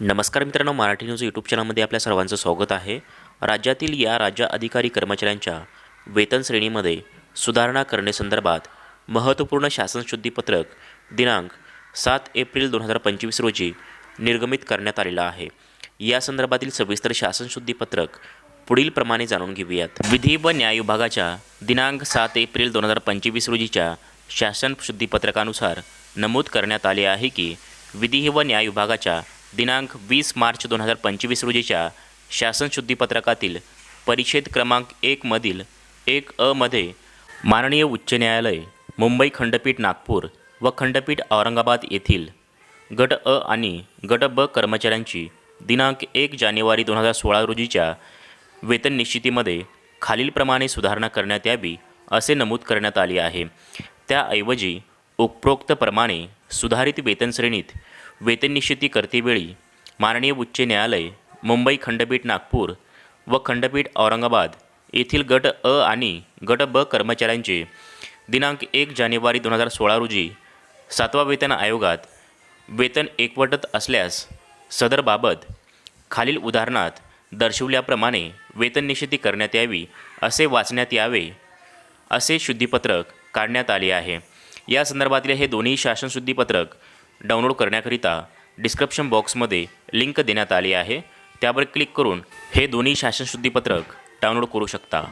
नमस्कार मित्रांनो Marathi news YouTube चॅनलमध्ये आपल्या सर्वांचं स्वागत आहे. राज्यातील या राज्य अधिकारी कर्मचाऱ्यांच्या वेतन श्रेणीमध्ये सुधारणा करण्यासंदर्भात महत्त्वपूर्ण शासन शुद्धीपत्रक दिनांक सात एप्रिल दोन हजार पंचवीस रोजी निर्गमित करण्यात आलेलं आहे. या संदर्भातील सविस्तर शासन शुद्धीपत्रक पुढील प्रमाणे जाणून घेऊयात. विधी व न्याय विभागाच्या दिनांक सात एप्रिल दोन हजार पंचवीस रोजीच्या शासन शुद्धीपत्रकानुसार नमूद करण्यात आले आहे की विधी व न्याय विभागाच्या दिनांक वीस मार्च दोन हजार पंचवीस रोजीच्या शासन शुद्धीपत्रकातील परिच्छेद क्रमांक एकमधील एक अमध्ये माननीय उच्च न्यायालय मुंबई खंडपीठ नागपूर व खंडपीठ औरंगाबाद येथील गट अ आणि गट ब कर्मचाऱ्यांची दिनांक एक जानेवारी दोन हजार सोळा रोजीच्या वेतन निश्चितीमध्ये खालीलप्रमाणे सुधारणा करण्यात यावी असे नमूद करण्यात आले आहे. त्याऐवजी उपरोक्तप्रमाणे सुधारित वेतन श्रेणीत वेतन निश्चिती करतेवेळी माननीय उच्च न्यायालय मुंबई खंडपीठ नागपूर व खंडपीठ औरंगाबाद येथील गट अ आणि गट ब कर्मचाऱ्यांचे दिनांक एक जानेवारी दोन हजार सोळा रोजी सातवा वेतन आयोगात वेतन एकवटत असल्यास सदरबाबत खालील उदाहरणात दर्शवल्याप्रमाणे वेतन निश्चिती करण्यात यावी असे वाचण्यात यावे असे शुद्धीपत्रक काढण्यात आले आहे. या संदर्भातील हे दोन्ही शासन शुद्धीपत्रक डाउनलोड करण्याकरिता डिस्क्रिप्शन बॉक्समध्ये लिंक देण्यात आली आहे. त्यावर क्लिक करून हे दोन्ही शासन शुद्धीपत्रक डाउनलोड करू शकता.